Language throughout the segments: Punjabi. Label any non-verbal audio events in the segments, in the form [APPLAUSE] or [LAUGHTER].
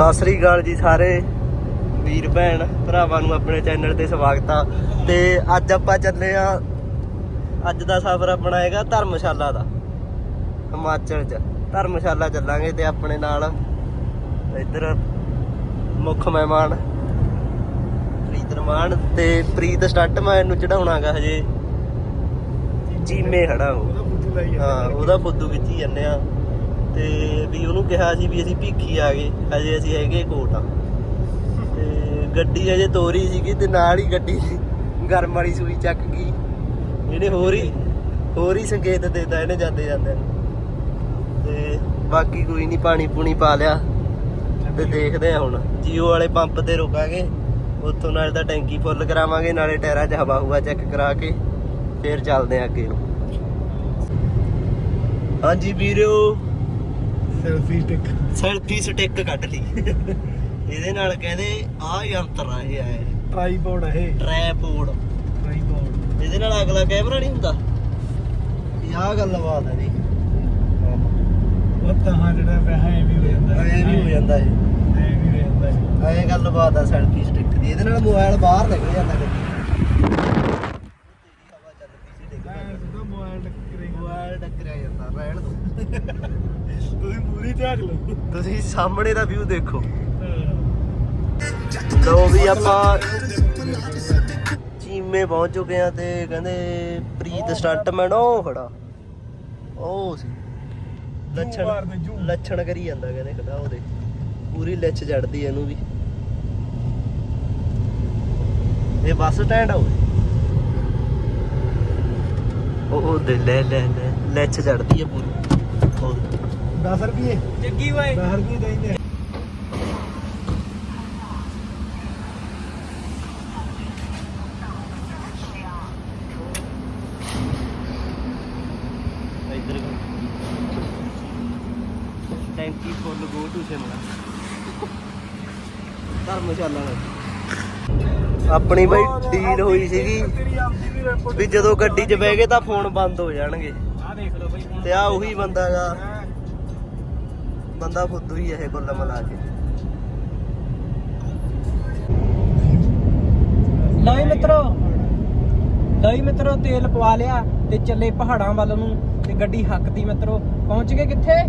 ਸਤਿ ਸ੍ਰੀ ਅਕਾਲ ਜੀ ਸਾਰੇ ਵੀਰ ਭੈਣ ਭਰਾਵਾਂ ਨੂੰ ਆਪਣੇ ਚੈਨਲ ਤੇ ਸਵਾਗਤ ਆ। ਤੇ ਅੱਜ ਆਪਾਂ ਚੱਲੇ ਆ ਅੱਜ ਦਾ ਸਫ਼ਰ ਆਪਣਾ ਹੈਗਾ ਧਰਮਸ਼ਾਲਾ ਦਾ ਹਿਮਾਚਲ ਚ। ਧਰਮਸ਼ਾਲਾ ਚੱਲਾਂਗੇ ਤੇ ਆਪਣੇ ਨਾਲ ਇੱਧਰ ਮੁੱਖ ਮਹਿਮਾਨ ਪ੍ਰੀਤ ਰਮਾਨ ਤੇ ਪ੍ਰੀਤ ਸਟੰਟ ਮੈਨ ਨੂੰ ਚੜਾਉਣਾਗਾ ਹਜੇ। ਚੀਮੇ ਖੜਾ ਉਹ। ਹਾਂ ਉਹਦਾ ਫੁੱਦੂ ਖਿੱਚੀ ਜਾਂਦੇ ਆ। ਤੇ ਵੀ ਉਹਨੂੰ ਕਿਹਾ ਸੀ ਵੀ ਅਸੀਂ ਭੀਖੀ ਆ ਗਏ, ਹਜੇ ਅਸੀਂ ਹੈਗੇ ਕੋਟ ਆ ਤੇ। ਗੱਡੀ ਅਜੇ ਤੋਰੀ ਸੀਗੀ ਤੇ ਨਾਲ ਹੀ ਗੱਡੀ ਗਰਮ ਵਾਲੀ ਸੂਈ ਚੱਕ ਗਈ। ਇਹਨੇ ਹੋਰ ਹੀ ਹੋਰ ਹੀ ਸੰਕੇਤ ਦੇਤਾ ਇਹਨੇ ਜਾਂਦੇ ਜਾਂਦੇ ਤੇ ਬਾਕੀ ਕੋਈ ਨਹੀਂ ਪਾਣੀ ਪੂਣੀ ਪਾ ਲਿਆ। ਤੇ ਦੇਖਦੇ ਆ ਹੁਣ। ਜੀਓ ਵਾਲੇ ਪੰਪ ਤੇ ਰੁਕਾਂਗੇ। ਉੱਥੋਂ ਨਾਲ ਤਾਂ ਟੈਂਕੀ ਫੁੱਲ ਕਰਾਵਾਂਗੇ, ਨਾਲੇ ਟਾਇਰਾਂ 'ਚ ਹਵਾ ਹੁਆ ਚੈੱਕ ਕਰਾ ਕੇ, ਫੇਰ ਚੱਲਦੇ ਆ ਅੱਗੇ ਨੂੰ। ਹਾਂਜੀ ਵੀਰੋ ਸੈਲਫੀ ਸਟਿਕ ਸੈਲਫੀ ਸਟਿਕ ਕੱਢ ਲਈ। ਇਹਦੇ ਨਾਲ ਕਹਿੰਦੇ ਆ ਯੰਤਰ ਆ ਇਹ ਹੈ ਟ੍ਰਾਈਪੋਡ ਹੈ ਟ੍ਰੈਪੋਡ ਟ੍ਰਾਈਪੋਡ ਇਹਦੇ ਨਾਲ ਅਗਲਾ ਕੈਮਰਾ ਨਹੀਂ ਹੁੰਦਾ। ਇਹ ਆ ਗੱਲਬਾਤ ਹੈ ਜੀ ਉਹ ਤਾਂ ਜਿਹੜਾ ਪਿਆ ਹੈ ਵੀ ਹੋ ਜਾਂਦਾ ਐ ਵੀ ਹੋ ਜਾਂਦਾ ਹੈ। ਐ ਵੀ ਹੋ ਜਾਂਦਾ ਹੈ। ਐ ਗੱਲਬਾਤ ਆ ਸੈਲਫੀ ਸਟਿਕ ਦੀ। ਇਹਦੇ ਨਾਲ ਮੋਬਾਈਲ ਬਾਹਰ ਨਿਕਲ ਜਾਂਦਾ ਗੱਡੀ ਹਵਾ ਚੱਲ ਪਈ ਸੀ ਡਿੱਗ ਮੈਂ ਪੈਂਦਾ। ਸਿੱਧਾ ਮੋਬਾਈਲ ਟੱਕਰੇ ਮੋਬਾਈਲ ਟੱਕਰਿਆ ਜਾਂਦਾ ਰਹਿਣ ਦੋ ਤੁਸੀਂ ਪੂਰੀ ਝਾਕ ਲਓ ਤੁਸੀਂ ਸਾਹਮਣੇ ਦਾ ਵਿਊ ਦੇਖੋ। ਲੋ ਵੀ ਆਪਾਂ ਚੀਮੇ ਪਹੁੰਚ ਚੁੱਕੇ ਆ ਤੇ ਕਹਿੰਦੇ ਪ੍ਰੀਤ ਸਟੰਟਮੈਨ ਉਹ ਖੜਾ। ਉਹ ਸੀ। ਲੱਛਣ। ਲੱਛਣ ਕਰੀ ਜਾਂਦਾ ਕਹਿੰਦੇ ਖੜਾ ਉਹਦੇ। ਪੂਰੀ ਲਿੱਚ ਚੜਦੀ ਇਹਨੂੰ ਵੀ। ਇਹ ਬੱਸ ਸਟੈਂਡ ਆ ਉਹ। ਉਹ ਦੇ ਲੈ ਲੈ ਲੈ। ਲਿੱਚ ਚੜਦੀ ਹੈ ਪੂਰੀ। ਉਹ 10 ਰੁਪਏ ਜੱਗੀ ਓਏ 10 ਰੁਪਏ ਦੇਈਂਦੇ ਇੱਧਰ ਟੈਂਕੀ ਫੁੱਲ ਗੋ ਟੂ ਸ਼ਿਮਲਾ ਧਰਮਸ਼ਾਲਾ ਆਪਣੀ ਬਈ ਡੀਲ ਹੋਈ ਸੀਗੀ ਵੀ ਜਦੋਂ ਗੱਡੀ 'ਚ ਬਹਿ ਗਏ ਤਾਂ ਫੋਨ ਬੰਦ ਹੋ ਜਾਣਗੇ। ਆ ਦੇਖ ਲਓ ਬਈ ਤੇ ਆ ਉਹੀ ਬੰਦਾਗਾ। ਬੰਦਾ ਫੁੱਦੂ ਹੀ ਇਹ ਕੁੱਲ ਮਿਲਾ ਕੇ। ਲਓ ਮਿੱਤਰੋ। ਲਓ ਮਿੱਤਰੋ ਤੇਲ ਪਵਾ ਲਿਆ ਤੇ ਚੱਲੇ ਪਹਾੜਾਂ ਵੱਲ ਨੂੰ ਤੇ ਗੱਡੀ ਹੱਕਦੀ ਮਿੱਤਰੋ। ਪਹੁੰਚ ਗਏ ਕਿੱਥੇ?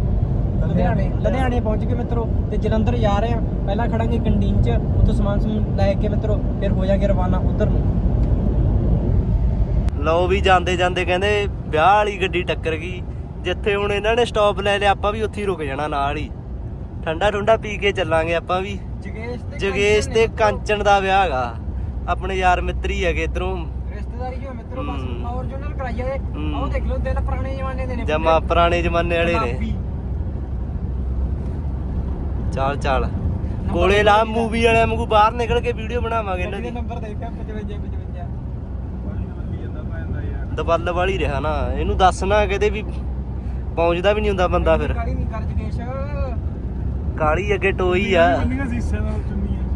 ਲੁਧਿਆਣੇ। ਲੁਧਿਆਣੇ। ਪਹੁੰਚ ਗਏ ਮਿੱਤਰੋ ਤੇ ਜਲੰਧਰ ਜਾ ਰਹੇ ਆ ਪਹਿਲਾਂ ਖੜਾਂਗੇ ਕੰਟੀਨ 'ਚ ਉੱਥੋਂ ਸਮਾਨ ਸਮੂਨ ਲੈ ਕੇ ਮਿੱਤਰੋ ਫਿਰ ਹੋ ਜਾਗੇ ਰਵਾਨਾ ਉਧਰ ਨੂੰ। ਲਓ ਵੀ ਜਾਂਦੇ ਜਾਂਦੇ ਕਹਿੰਦੇ ਵਿਆਹ ਵਾਲੀ ਗੱਡੀ ਟੱਕਰ ਗਈ। ਜਿੱਥੇ ਹੁਣ ਇਹਨਾਂ ਨੇ ਸਟਾਪ ਲੈ ਲਿਆ ਆਪਾਂ ਵੀ ਉੱਥੇ ਹੀ ਰੁਕ ਜਾਣਾ ਨਾਲ ਹੀ। ਠੰਡਾ ਠੰਡਾ ਪੀ ਕੇ ਚੱਲਾਂਗੇ ਆਪਾਂ ਵੀ। ਜਗੇਸ਼ ਤੇ ਜਗੇਸ਼ ਤੇ ਕਾਂਚਨ ਦਾ ਵਿਆਹ ਹੈਗਾ। ਆਪਣੇ ਯਾਰ ਮਿੱਤਰੀ ਹੈਗੇ ਇਧਰੋਂ। ਰਿਸ਼ਤੇਦਾਰੀ ਜੋ ਮਿੱਤਰੋ ਬਸ। ਫੋਰਚੂਨਰ ਕਰਾਈਆ ਦੇ। ਆਹ ਦੇਖ ਲਓ ਦਿਲ ਪੁਰਾਣੇ ਜ਼ਮਾਨੇ ਦੇ ਨੇ ਜਮਾ ਪੁਰਾਣੇ ਜ਼ਮਾਨੇ ਵਾਲੇ ਨੇ। ਚੱਲ ਚੱਲ। ਕੋਲੇ ਲਾ ਮੂਵੀ ਵਾਲਿਆਂ ਵਾਂਗੂ ਬਾਹਰ ਨਿਕਲ ਕੇ ਵੀਡੀਓ ਬਣਾਵਾਂਗੇ ਇਹਨਾਂ ਦੀ। ਨੰਬਰ ਦੇਖਿਆ 55 55 ਜਾਂਦਾ ਪੈਂਦਾ ਯਾਰ। ਦਬਲ ਵਾਲੀ ਰਿਹਾ ਨਾ। ਇਹਨੂੰ ਦੱਸਣਾ ਕਿਤੇ ਵੀ ਪਹੁੰਚਦਾ ਵੀ ਨਹੀਂ ਹੁੰਦਾ ਬੰਦਾ ਫਿਰ। ਕਾਲੀ ਨਹੀਂ ਕਰ ਜਗੇਸ਼ ਕਾਲੀ ਅੱਗੇ ਟੋਈ ਆ।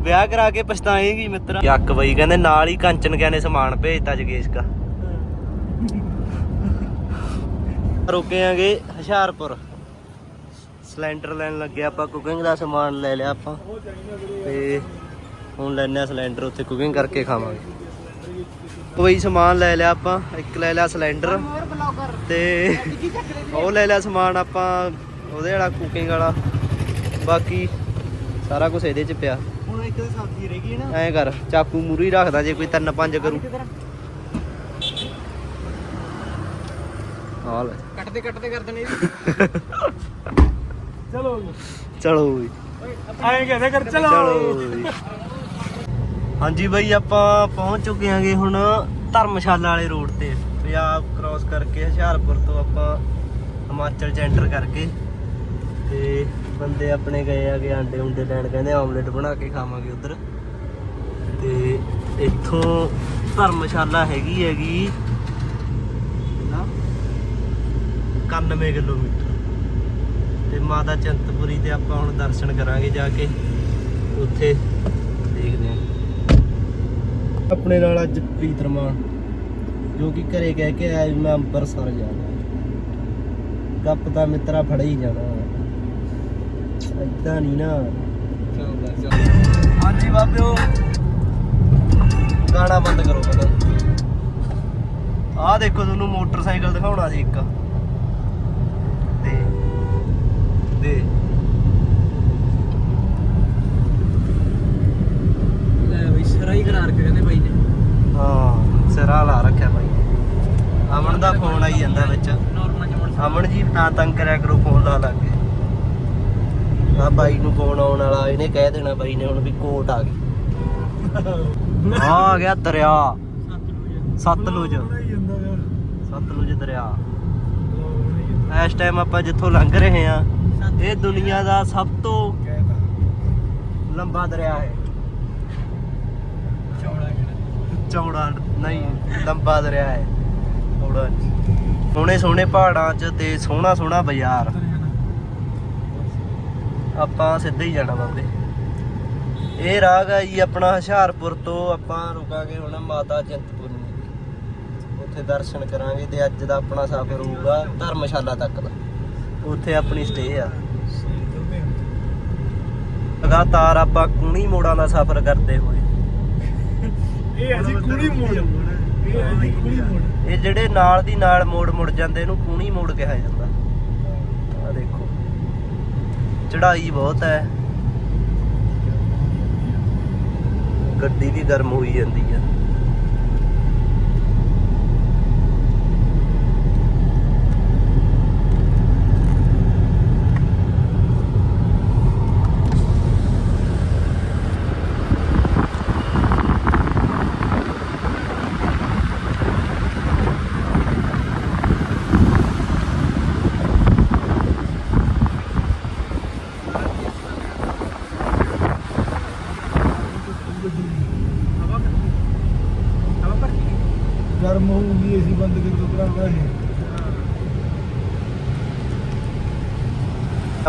ਵਿਆਹ ਕਰਾ ਕੇ ਪਛਤਾਏਗੀ ਮਿੱਤਰਾ। ਯੱਕ ਬਈ ਕਹਿੰਦੇ ਨਾਲ ਹੀ ਕੰਚਨ ਨੇ ਸਮਾਨ ਭੇਜਤਾ ਜਗੇਸ਼ ਕਾ। ਰੁਕੇ ਆਂਗੇ ਹੁਸ਼ਿਆਰਪੁਰ। ਸਿਲੰਡਰ ਲੈਣ ਲੱਗੇ ਆਪਾਂ ਕੁਕਿੰਗ ਦਾ ਸਮਾਨ ਲੈ ਲਿਆ ਆਪਾਂ। ਤੇ ਹੁਣ ਲੈਣੇ ਆ ਸਿਲੰਡਰ ਉੱਥੇ ਕੁਕਿੰਗ ਕਰਕੇ ਖਾਵਾਂਗੇ। ਕੋਈ ਸਮਾਨ ਲੈ ਲਿਆ ਆਪਾਂ ਇੱਕ ਲੈ ਲਿਆ ਸਿਲੰਡਰ ਤੇ ਉਹ ਲੈ ਲਿਆ ਸਮਾਨ ਆਪਾਂ ਉਹਦੇ ਵਾਲਾ ਕੁਕਿੰਗ ਵਾਲਾ ਬਾਕੀ ਸਾਰਾ ਕੁਝ ਇਹਦੇ ਚ ਪਿਆ। ਹੁਣ ਇੱਕ ਤਾਂ ਸਬਜ਼ੀ ਰਹਿ ਗਈ ਨਾ। ਐਂ ਕਰ ਚਾਕੂ ਮੂਰੀ ਰੱਖਦਾ ਜੇ ਕੋਈ ਤਿੰਨ ਪੰਜ ਕਰੂ। ਹਾਲ ਕੱਟਦੇ ਕੱਟਦੇ ਕਰ ਦਨੇ [LAUGHS] ਚਲੋ ਚਲੋ ਵੀ ਐਂ ਕਹਿੰਦੇ ਕਰ ਚਲੋ ਹਾਂਜੀ ਬਾਈ ਆਪਾਂ ਪਹੁੰਚ ਚੁੱਕੇ ਆਂਗੇ ਹੁਣ ਧਰਮਸ਼ਾਲਾ ਵਾਲੇ ਰੋਡ ਤੇ। ਪੰਜਾਬ ਕ੍ਰਾਸ ਕਰਕੇ ਹੁਸ਼ਿਆਰਪੁਰ ਤੋਂ ਆਪਾਂ ਹਿਮਾਚਲ ਚ ਐਂਟਰ ਕਰਕੇ। ਤੇ ਬੰਦੇ ਆਪਣੇ ਗਏ ਆਗੇ ਆਂਡੇ ਉਂਡੇ ਲੈਣ ਕਹਿੰਦੇ ਆਮਲੇਟ ਬਣਾ ਕੇ ਖਾਵਾਂਗੇ ਉਧਰ। ਤੇ ਇੱਥੋਂ ਧਰਮਸ਼ਾਲਾ ਹੈਗੀ ਹੈਗੀ ਨਾ 91 ਕਿਲੋਮੀਟਰ। ਤੇ ਮਾਤਾ ਚੰਤਪੁਰੀ ਤੇ ਆਪਾਂ ਹੁਣ ਦਰਸ਼ਨ ਕਰਾਂਗੇ ਜਾ ਕੇ। ਉੱਥੇ ਆਪਣੇ ਨਾਲ ਅੱਜ ਪ੍ਰੀਤ ਰਮਾਨ, ਜੋ ਕਿ ਘਰੇ ਕਹਿ ਕੇ ਆਇਆ ਵੀ ਮੈਂ ਅੰਬਰਸਰ ਜਾਣਾ ਗੱਪ ਤਾਂ ਮਿੱਤਰਾ ਫੜ ਹੀ ਜਾਣਾ। ਏਦਾਂ ਨਹੀਂ ਨਾ। ਹਾਂਜੀ ਬਾਬਿਓ, ਗਾਣਾ ਬੰਦ ਕਰੋ ਪਹਿਲਾਂ। ਆਹ ਦੇਖੋ ਤੁਹਾਨੂੰ ਮੋਟਰਸਾਈਕਲ ਦਿਖਾਉਣਾ ਸੀ ਇੱਕ ਤੇ ਦੇ ਲੈ ਬਈ ਸਰਾ ਹੀ ਕਰਾਰ ਕੇ ਕਹਿੰਦੇ ਬਾਈ ਨੇ ਹਾਂ ਸਿਰਾ ਲਾ ਰੱਖਿਆ ਬਾਈ ਅਮਨ ਦਾ ਫੋਨ ਆਈ ਜਾਂਦਾ ਵਿੱਚ ਨਾਰਮਲ ਜਮਣ ਅਮਨ ਜੀ ਨਾ ਤੰਗ ਕਰਿਆ ਕਰੋ ਫੋਨ ਲਾ ਲਾ ਕੇ ਆ ਬਾਈ ਨੂੰ ਫੋਨ ਆਉਣ ਵਾਲਾ ਇਹਨੇ ਕਹਿ ਦੇਣਾ ਬਾਈ ਨੇ ਹੁਣ ਵੀ ਕੋਟ ਆ ਗਈ। ਆ ਆ ਗਿਆ ਦਰਿਆ। ਸਤਲੁਜ। ਸਤਲੁਜ। ਦਰਿਆ। ਇਸ ਟਾਈਮ ਆਪਾਂ ਜਿੱਥੋਂ ਲੰਘ ਰਹੇ ਆ ਇਹ ਦੁਨੀਆ ਦਾ ਸਭ ਤੋਂ ਲੰਬਾ ਦਰਿਆ ਹੈ। ਚੌੜਾ ਨਹੀਂ ਲੰਬਾ ਦਰਿਆ ਹੈ। ਨਹੀਂ ਸੋਹਣੇ ਸੋਹਣੇ ਪਹਾੜਾਂ 'ਚ ਤੇ ਸੋਹਣਾ ਸੋਹਣਾ ਬਾਜ਼ਾਰ। ਆਪਾਂ ਸਿੱਧੇ ਹੀ ਜਾਣਾ ਬਾਬੇ। ਇਹ ਰਾਗ ਆ ਜੀ ਆਪਣਾ ਹੁਸ਼ਿਆਰਪੁਰ ਤੋਂ ਆਪਾਂ ਰੁਕਾਂਗੇ ਹੁਣ ਮਾਤਾ ਚਿੰਤਪੁਰਨੀ ਉੱਥੇ ਦਰਸ਼ਨ ਕਰਾਂਗੇ ਤੇ ਅੱਜ ਦਾ ਆਪਣਾ ਸਫ਼ਰ ਹੋਊਗਾ ਧਰਮਸ਼ਾਲਾ ਤੱਕ ਦਾ। ਉੱਥੇ ਆਪਣੀ ਸਟੇ ਆ। ਲਗਾਤਾਰ ਆਪਾਂ ਕੂਣੀ ਮੋੜਾਂ ਦਾ ਸਫ਼ਰ ਕਰਦੇ ਹੋਏ। ਇਹ ਮੋੜ। ਹੈ ਜੀ ਕੁੜੀ ਮੋੜ। ਇਹ ਜਿਹੜੇ ਨਾਲ ਦੀ ਨਾਲ ਮੋੜ ਮੁੜ ਜਾਂਦੇ ਇਹਨੂੰ ਕੂਣੀ ਮੋੜ ਕਿਹਾ ਜਾਂਦਾ ਆ ਦੇਖੋ ਚੜਾਈ ਬਹੁਤ ਹੈ। ਗੱਡੀ ਵੀ ਗਰਮ ਹੋਈ ਜਾਂਦੀ ਆ ਹਵਾ ਹਵਾ ਪਰ ਗਰਮ ਹੋਊਗੀ ਏਸੀ ਬੰਦ ਕਰ ਦੋ ਭਰਾਵਾ ਇਹ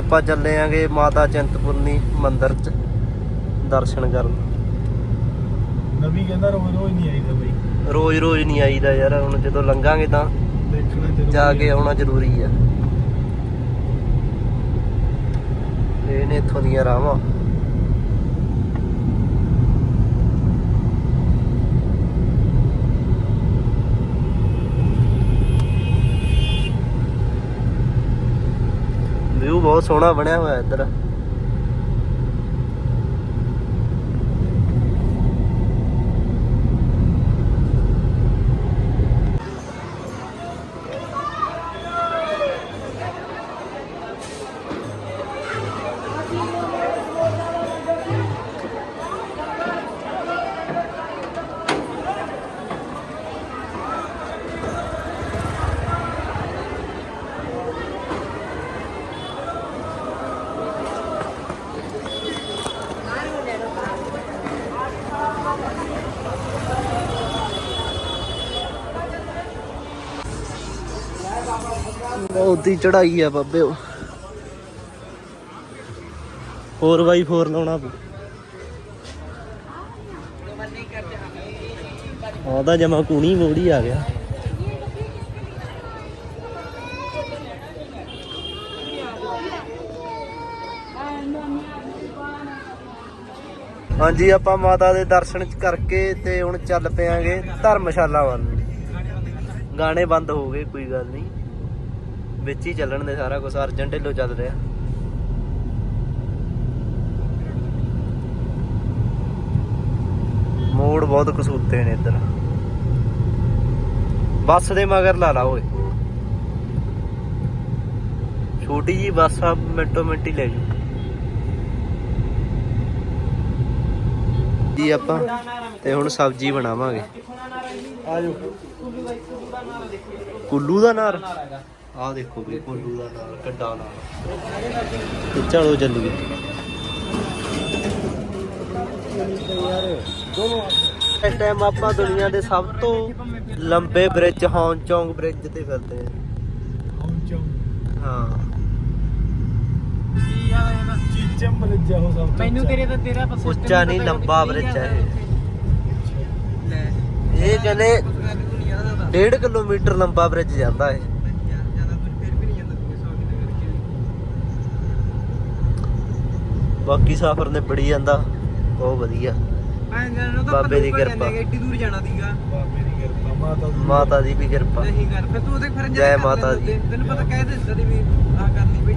ਆਪਾਂ ਚੱਲੇ ਆਂਗੇ ਮਾਤਾ ਚਿੰਤਪੁਰਨੀ ਮੰਦਿਰ 'ਚ ਦਰਸ਼ਨ ਕਰਨ। ਨਵੀਂ ਕਹਿੰਦਾ ਰੋਜ਼ ਰੋਜ਼ ਨਹੀਂ ਆਈਦਾ ਬਈ। ਰੋਜ਼ ਰੋਜ਼ ਨਹੀਂ ਆਈਦਾ ਯਾਰ ਹੁਣ ਜਦੋਂ ਲੰਘਾਂਗੇ ਤਾਂ ਜਾ ਕੇ। ਆਉਣਾ ਜ਼ਰੂਰੀ ਆ ਇਹ ਨੇ ਇੱਥੋਂ ਦੀਆਂ ਰਾਵਾਂ। ਵਿਊ ਬਹੁਤ ਸੋਹਣਾ ਬਣਿਆ ਹੋਇਆ ਇੱਧਰ। ਬਹੁਤ ਚੜਾਈ ਆ ਬਾਬੇ ਉਹ। 4x4 ਲਾਉਣਾ ਪਊ ਉਹਦਾ ਜਮਾ ਕੂਣੀ ਮੋੜੀ ਆ ਗਿਆ। ਹਾਂਜੀ, ਆਪਾਂ ਮਾਤਾ ਦੇ ਦਰਸ਼ਨ ਕਰਕੇ ਤੇ ਹੁਣ ਚੱਲ ਪਿਆਂਗੇ ਧਰਮਸ਼ਾਲਾ ਵੱਲ। ਗਾਣੇ ਬੰਦ ਹੋ ਗਏ, ਕੋਈ ਗੱਲ ਨਹੀਂ। ਵਿੱਚ ਹੀ ਚੱਲਣ ਦੇ ਸਾਰਾ ਕੁਝ ਅਰਜਨ ਢਿੱਲੋਂ ਚੱਲ ਰਿਹਾ। ਮੋੜ ਬਹੁਤ ਕਸੂਤੇ ਨੇ ਇੱਧਰ। ਬੱਸ ਦੇ ਮਗਰ ਲਾ ਲਾ ਓਏ। ਛੋਟੀ ਜੀ ਬੱਸ ਆ ਮਿੰਟੋ ਮਿੰਟ ਹੀ ਲੈ ਜੂ। ਜੀ ਆਪਾਂ ਤੇ ਹੁਣ ਸਬਜ਼ੀ ਬਣਾਵਾਂਗੇ। ਆਜੋ। ਕੁੱਲੂ ਦਾ ਨਾਰ? ਆਹ ਦੇਖੋ ਵੀ ਕੁੱਲੂ ਦਾ ਨਾਰ ਕੱਡਾ ਤੇ ਚਲੋ ਚੱਲੀਏ। ਇਸ ਟਾਈਮ ਆਪਾਂ ਦੁਨੀਆ ਦੇ ਸਭ ਤੋਂ ਲੰਬੇ ਬ੍ਰਿਜ ਹੌਂਚੌਂਗ ਬ੍ਰਿਜ ਤੇ ਫਿਰਦੇ ਆ ਚੋਂ ਹਾਂ ਚੀਚਮ ਬਰਜਾ ਹੋ ਸਭ ਤੋਂ ਮੈਨੂੰ ਉੱਚਾ। ਤੇਰੇ ਤਾਂ ਤੇਰਾ ਪਸੰਦ ਉੱਚਾ ਨਹੀਂ ਲੰਬਾ ਬ੍ਰਿਜ ਹੈ। ਲੈ। ਇਹ ਇਹ ਕਹਿੰਦੇ 1.5 ਕਿਲੋਮੀਟਰ ਲੰਬਾ ਬ੍ਰਿਜ ਜਾਂਦਾ ਹੈ ਬਾਕੀ ਸਫ਼ਰ ਨੇ ਬੜੀ ਜਾਂਦਾ ਬਹੁਤ ਵਧੀਆ। ਤਾਂ ਬਾਬੇ ਦੀ ਕਿਰਪਾ। ਜਾਂਦੇ ਏਡੀ ਦੂਰ ਜਾਣਾ ਦੀਗਾ ਬਾਬੇ ਦੀ ਕਿਰਪਾ ਮਾਤਾ ਦੀ। ਮਾਤਾ ਦੀ ਵੀ ਕਿਰਪਾ। ਨਹੀਂ ਕਰ ਫਿਰ ਤੂੰ ਉਹਦੇ ਫਿਰ ਜੈ ਮਾਤਾ ਦੀ। ਤੈਨੂੰ ਪਤਾ ਕਹਿ ਦਿੰਦਾ ਦੀ ਵੀ ਆ ਕਰਨੀ ਬਈ।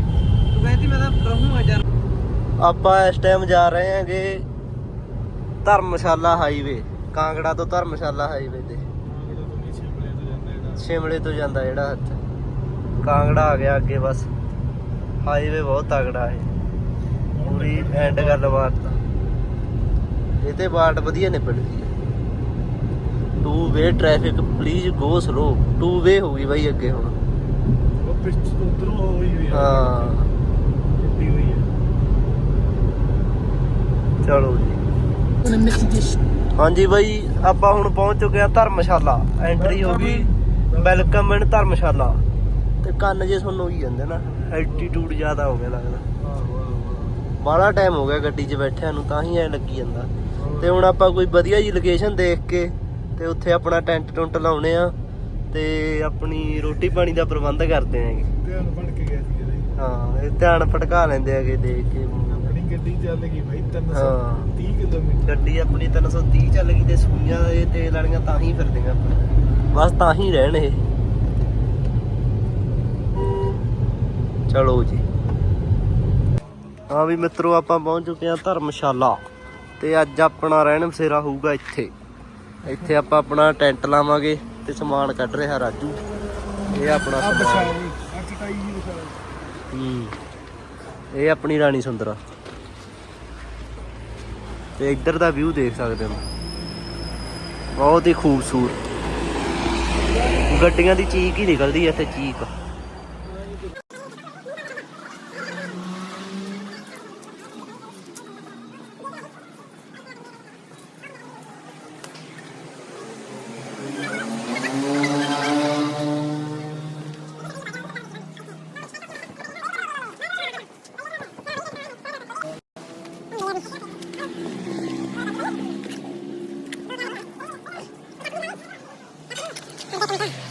ਤੂੰ ਕਹਿੰਦੀ ਮੈਂ ਤਾਂ ਰਹੂੰਗਾ ਯਾਰ ਆਪਾਂ ਇਸ ਟਾਈਮ ਜਾ ਰਹੇ ਹਾਂਗੇ ਧਰਮਸ਼ਾਲਾ ਹਾਈਵੇ ਕਾਂਗੜਾ ਤੋਂ ਧਰਮਸ਼ਾਲਾ ਹਾਈਵੇ ਤੇ। ਸ਼ਿਮਲੇ ਤੋਂ ਜਾਂਦਾ ਜਿਹੜਾ ਸ਼ਿਮਲੇ ਤੋਂ ਜਾਂਦਾ ਜਿਹੜਾ ਹੱਥ ਕਾਂਗੜਾ ਆ ਗਿਆ ਅੱਗੇ ਬਸ। ਹਾਈਵੇ ਬਹੁਤ ਤਗੜਾ ਹੈ। ਪੂਰੀ ਐਂਡ ਗੱਲਬਾਤ ਤਾਂ। ਇਹ ਤੇ ਬਾਟ ਵਧੀਆ ਨਿਬੜਦੀ ਹੈ। Two way traffic please go slow two way ਹੋ ਗਈ ਬਾਈ ਅੱਗੇ ਹੁਣ। ਉਹ ਪਿੱਛ ਉਧਰੋਂ ਹੋਈ ਵੀ ਆ। ਹਾਂ। ਟੁੱਟੀ ਹੋਈ ਹੈ ਚਲੋ ਜੀ। ਹਾਂਜੀ ਬਾਈ ਆਪਾਂ ਹੁਣ ਪਹੁੰਚ ਚੁੱਕੇ ਆ ਧਰਮਸ਼ਾਲਾ। ਐਂਟਰੀ ਹੋ ਗਈ ਵੈਲਕਮ ਇਨ ਧਰਮਸ਼ਾਲਾ। ਤੇ ਕੰਨ ਜੇ ਤੁਹਾਨੂੰ ਹੀ ਜਾਂਦੇ ਨਾ। ਐਲਟੀਟਿਊਡ ਜ਼ਿਆਦਾ ਹੋ ਗਿਆ ਲੱਗਦਾ। ਬਾਹਲਾ ਟਾਈਮ ਹੋ ਗਿਆ ਗੱਡੀ 'ਚ ਬੈਠਿਆਂ ਨੂੰ ਤਾਂ ਹੀ ਐ ਲੱਗੀ ਜਾਂਦਾ। ਤੇ ਹੁਣ ਆਪਾਂ ਕੋਈ ਵਧੀਆ ਜੀ ਲੋਕੇਸ਼ਨ ਦੇਖ ਕੇ ਤੇ ਉੱਥੇ ਆਪਣਾ ਟੈਂਟ ਟੁੰਟ ਲਾਉਣੇ ਆ ਤੇ ਆਪਣੀ ਰੋਟੀ ਪਾਣੀ ਦਾ ਪ੍ਰਬੰਧ ਕਰਦੇ ਆਂਗੇ ਧਿਆਨ ਫੜ ਕੇ ਗਿਆ ਸੀ ਇਹਦੇ ਹਾਂ ਇਹ ਧਿਆਨ ਭਟਕਾ ਲੈਂਦੇ ਆਗੇ ਦੇਖ ਕੇ। ਆਪਣੀ ਗੱਡੀ ਚੱਲ ਗਈ ਭਾਈ 330 ਹਾਂ। ਕਿਲੋਮੀਟਰ। ਗੱਡੀ ਆਪਣੀ 330 ਚੱਲ ਗਈ ਤੇ ਸੂਈਆਂ ਇਹ ਤੇਲ ਵਾਲੀਆਂ ਤਾਂ ਹੀ ਫਿਰਦੀਆਂ ਆਪਣੇ ਬਸ ਤਾਂ ਹੀ ਰਹਿਣ ਇਹ। ਚਲੋ ਜੀ। ਹਾਂ ਵੀ ਮਿੱਤਰੋ ਆਪਾਂ ਪਹੁੰਚ ਚੁੱਕੇ ਹਾਂ ਧਰਮਸ਼ਾਲਾ ਤੇ ਅੱਜ ਆਪਣਾ ਰਹਿਣ ਬਸੇਰਾ ਹੋਊਗਾ ਇੱਥੇ। ਇੱਥੇ ਆਪਾਂ ਆਪਣਾ ਟੈਂਟ ਲਾਵਾਂਗੇ ਤੇ ਸਮਾਨ ਕੱਢ ਰਿਹਾ ਰਾਜੂ। ਇਹ ਆਪਣਾ ਸਮਾਨ। ਹੂੰ ਇਹ ਆਪਣੀ ਰਾਣੀ ਸੁੰਦਰਾ। ਤੇ ਇੱਧਰ ਦਾ ਵਿਊ ਦੇਖ ਸਕਦੇ ਹੋ। ਬਹੁਤ ਹੀ ਖੂਬਸੂਰਤ। ਗੱਡੀਆਂ ਦੀ ਚੀਕ ਹੀ ਨਿਕਲਦੀ ਐ ਇੱਥੇ ਚੀਕ। 動画撮りたい。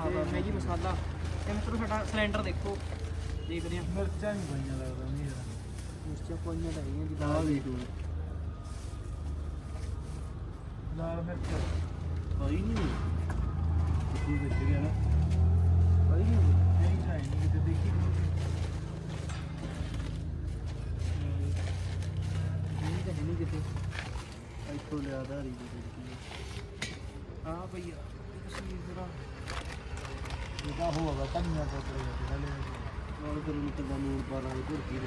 ਆ ਜਿਹੜਾ ਮੈਗੀ ਮਸਾਲਾ। ਤੇ ਮਿੱਤਰੋ ਸਾਡਾ ਸਿਲੰਡਰ ਦੇਖੋ। ਦੇਖਦੇ ਆ ਮਿਰਚਾਂ ਨਹੀਂ ਪਾਈਆਂ ਲੱਗਦਾ ਨਹੀਂ ਯਾਰ। ਉਸ ਚ ਕੋਈਆਂ ਤਾਂ ਹੈਗੀਆਂ ਜੀ ਆਹ ਵੇਖ ਲਾਲ ਮਿਰਚ। ਪਾਈ ਨਹੀਂ ਤੂੰ ਵਿੱਚ ਗਿਆ ਨਾ ਕੋਈ ਨਹੀਂ ਨਹੀਂ ਚਾਹੀ ਨਹੀਂ ਕਿਤੇ ਦੇਖੀ ਨਹੀਂ ਤਾਂ ਨਹੀਂ ਕਿਤੇ। ਇੱਥੋਂ ਲਿਆ ਦੀ ਰੇੜੀ ਆ ਭਈਆ ਤੁਸੀਂ ਜਰਾ ਇਹਦਾ ਹੋਗਾ ਘੁਰਕੀ ਆ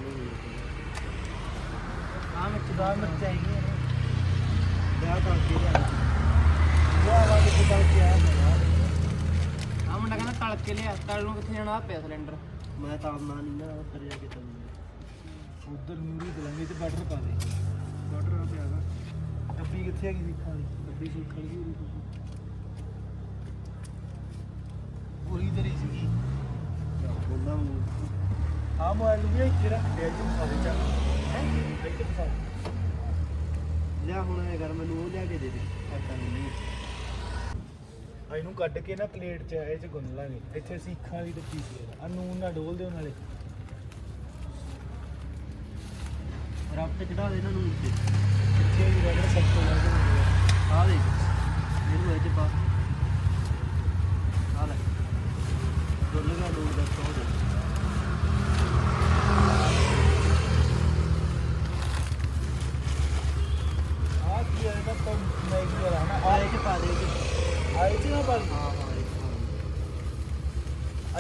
ਦਾ ਮਿਰਚ ਵਿਆਹ ਕਰਕੇ ਲਿਆ ਉਹ ਵਾਲਾ ਕਿੱਥੇ ਤੱਕ ਕਿਹਾ ਆ ਮੁੰਡਾ ਕਹਿੰਦਾ ਤਲ ਕੇ ਲਿਆ ਤਲ ਨੂੰ ਕਿੱਥੇ ਜਾਣਾ? ਪਿਆ ਸਿਲੰਡਰ। ਮੈਂ ਤਾਂ ਆਉਣਾ ਨਹੀਂ ਨਾ ਜਾ ਕੇ ਤੰਨੀ ਉਧਰ ਨੂਰੀ ਦਲਾਂਗੇ ਤੇ ਬਟਰ ਪਾ ਦੇ। ਬਟਰ ਆ ਪਿਆਗਾ ਡੱਬੀ ਕਿੱਥੇ ਹੈਗੀ ਸਿੱਖਾਂ ਦੀ? ਡੱਬੀ ਸਿੱਖਾਂ ਦੀ ਉਰੀ ਤੁਸੀਂ ਪੂਰੀ ਤੇਰੀ ਸੀਗੀ ਬੋਲਾਂ ਆ ਮੋਬਾਈਲ ਵੀ ਇੱਥੇ ਰੱਖ ਦੇ ਜੀ। ਮਸਾਲੇ ਚ ਹੈ? ਇੱਥੇ ਮਸਾਲੇ ਲਿਆ ਹੁਣ ਇਹ ਕਰ ਮੈਨੂੰ ਉਹ ਲਿਆ ਕੇ ਦੇ ਦੇ। ਆਟਾ ਨਹੀਂ ਇਹਨੂੰ ਕੱਢ ਕੇ ਨਾ ਪਲੇਟ 'ਚ ਇਹ 'ਚ ਗੁੰਨ ਲਾਂਗੇ। ਇੱਥੇ ਸੀਖਾਂ ਦੀ ਡੱਬੀ ਸੀ ਆ ਨੂਨ ਨਾਲ ਡੋਲ ਦਿਓ ਨਾਲੇ। ਰੱਬ ਤੇ ਚੜਾ ਦੇ ਇਹਨਾਂ ਨੂੰ ਉੱਤੇ ਇੱਥੇ ਵੀ ਰਗੜ ਸਭ ਤੋਂ ਜਾਂਦੇ ਆ ਦੇ ਇਹਨੂੰ ਇਹ ਚ ਪਾ।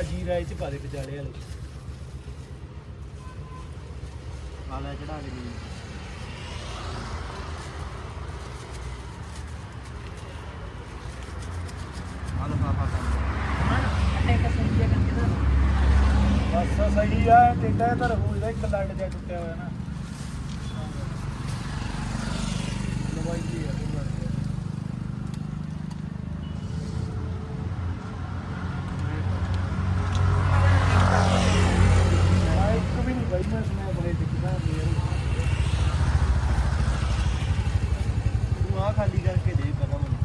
ਜੀਰਾ ਇਹ 'ਚ ਪਾ ਦੇ ਵਿਚਾਲੇ ਵਾਲੇ ਆ ਚੜਾ ਕੇ ਦੇ ਆ ਲੈ ਪਾਪਾ ਅੱਡੇ ਕਾ ਸੰਜੇ ਕਰਕੇ ਨਾ ਬਸ ਸਹੀ ਆ ਟੇਡਾ ਤਾਂ ਰਹੂ ਇਹਦਾ ਇੱਕ ਲੱਡ ਜਿਹਾ ਟੁੱਟਿਆ ਹੋਇਆ ਨਾ ਲਵਾਈ ਜੀ ਆ ਤੂੰ ਮਰ ਗਿਆ ਆ ਇੱਕ ਵੀ ਨਹੀਂ ਬਾਈ ਮੈਂ ਸੁਣਿਆ ਬੜੇ ਦਿਖਦਾ ਮੇਰ ਤੂੰ ਆ ਖਾਲੀ ਕਰਕੇ ਦੇ ਪਹਿਲਾਂ ਮੈਨੂੰ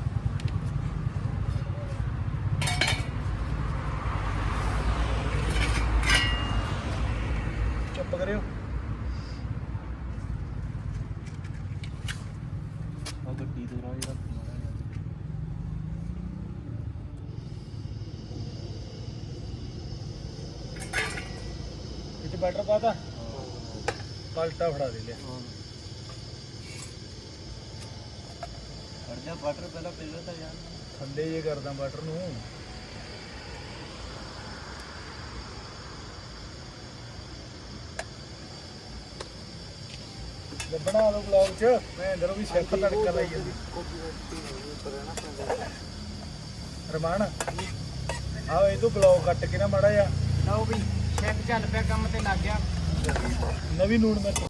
ਚੁੱਪ ਕਰਿਓ ਆ ਗੱਡੀ ਤੋਂ ਰਾਹ ਜਿਹੜਾ ਇਹ 'ਚ ਬੈਟਰ ਪਾਤਾ। ਪਲਟਾ ਫੜਾ ਦੇ ਲਿਆ। ਅੜ ਜਾ ਬਟਰ ਪਹਿਲਾਂ ਪਹਿਲਾਂ ਤਾਂ ਯਾਰ। ਥੱਲੇ ਜੇ ਕਰਦਾ ਬਟਰ ਨੂੰ। ਲੈ ਬਣਾ ਲਓ ਬਲੌਗ ਚ। ਮੈਂ ਅੰਦਰੋਂ ਵੀ ਸ਼ੈਫ ਤੜਕਾ ਲਾਈ ਜਾਂਦੀ। ਰਮਾਨ ਆਓ ਇਹ ਤੋਂ ਬਲੌਗ ਕੱਟ ਕੇ ਨਾ ਮੜਾ ਜਾ ਲਓ ਵੀ। ਸ਼ੈਫ ਚੱਲ ਪਿਆ ਕੰਮ ਤੇ ਲੱਗ ਗਿਆ। ਨਵੀਂ ਨੂਣ ਮਿਰਚ।